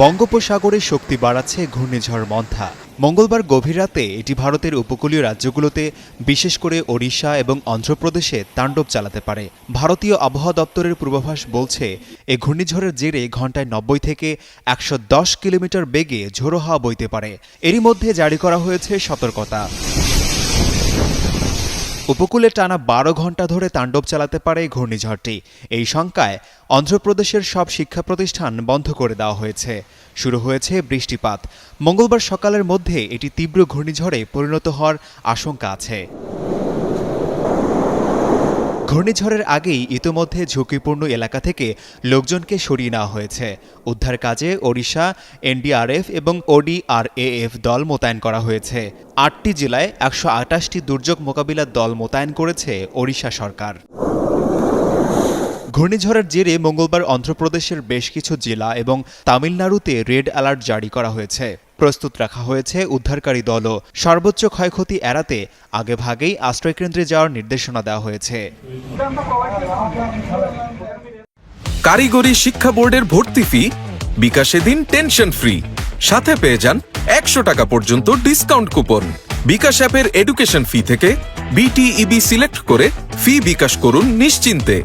বঙ্গোপসাগরে শক্তি বাড়াচ্ছে ঘূর্ণিঝড় মন্থা। মঙ্গলবার গভীর রাতে এটি ভারতের উপকূলীয় রাজ্যগুলোতে, বিশেষ করে ওড়িশা এবং অন্ধ্রপ্রদেশে তাণ্ডব চালাতে পারে। ভারতীয় আবহাওয়া দপ্তরের পূর্বাভাস বলছে, এ ঘূর্ণিঝড়ের জেরে ঘন্টায় নব্বই থেকে একশো দশ কিলোমিটার বেগে ঝোড়ো হাওয়া বইতে পারে। এরই মধ্যে জারি করা হয়েছে সতর্কতা। উপকূলে টানা বারো ঘণ্টা ধরে তাণ্ডব চালাতে পারে ঘূর্ণিঝড়টি। এই শঙ্কায় অন্ধ্রপ্রদেশের সব শিক্ষা প্রতিষ্ঠান বন্ধ করে দেওয়া হয়েছে। শুরু হয়েছে বৃষ্টিপাত। মঙ্গলবার সকালের মধ্যে এটি তীব্র ঘূর্ণিঝড়ে পরিণত হওয়ার আশঙ্কা আছে। ঘূর্ণিঝড়ের আগেই ইতোমধ্যে ঝুঁকিপূর্ণ এলাকা থেকে লোকজনকে সরিয়ে নেওয়া হয়েছে। উদ্ধার কাজে ওড়িশা, এনডিআরএফ এবং ওডিআরএএফ দল মোতায়েন করা হয়েছে। আটটি জেলায় একশো আটাশটি দুর্যোগ মোকাবিলার দল মোতায়েন করেছে ওড়িশা সরকার। ঘূর্ণিঝড়ের জেরে মঙ্গলবার অন্ধ্রপ্রদেশের বেশ কিছু জেলা এবং তামিলনাড়ুতে রেড অ্যালার্ট জারি করা হয়েছে। প্রস্তুত রাখা হয়েছে উদ্ধারকারী দলও। সর্বোচ্চ ক্ষয়ক্ষতি এড়াতে আগেভাগেই আশ্রয়কেন্দ্রে যাওয়ার নির্দেশনা দেওয়া হয়েছে। কারিগরি শিক্ষা বোর্ডের ভর্তি ফি, বিকাশে দিন টেনশন ফ্রি। সাথে পেয়ে যান একশো টাকা পর্যন্ত ডিসকাউন্ট কুপন। বিকাশ অ্যাপের এডুকেশন ফি থেকে বিটিইবি সিলেক্ট করে ফি বিকাশ করুন নিশ্চিন্তে।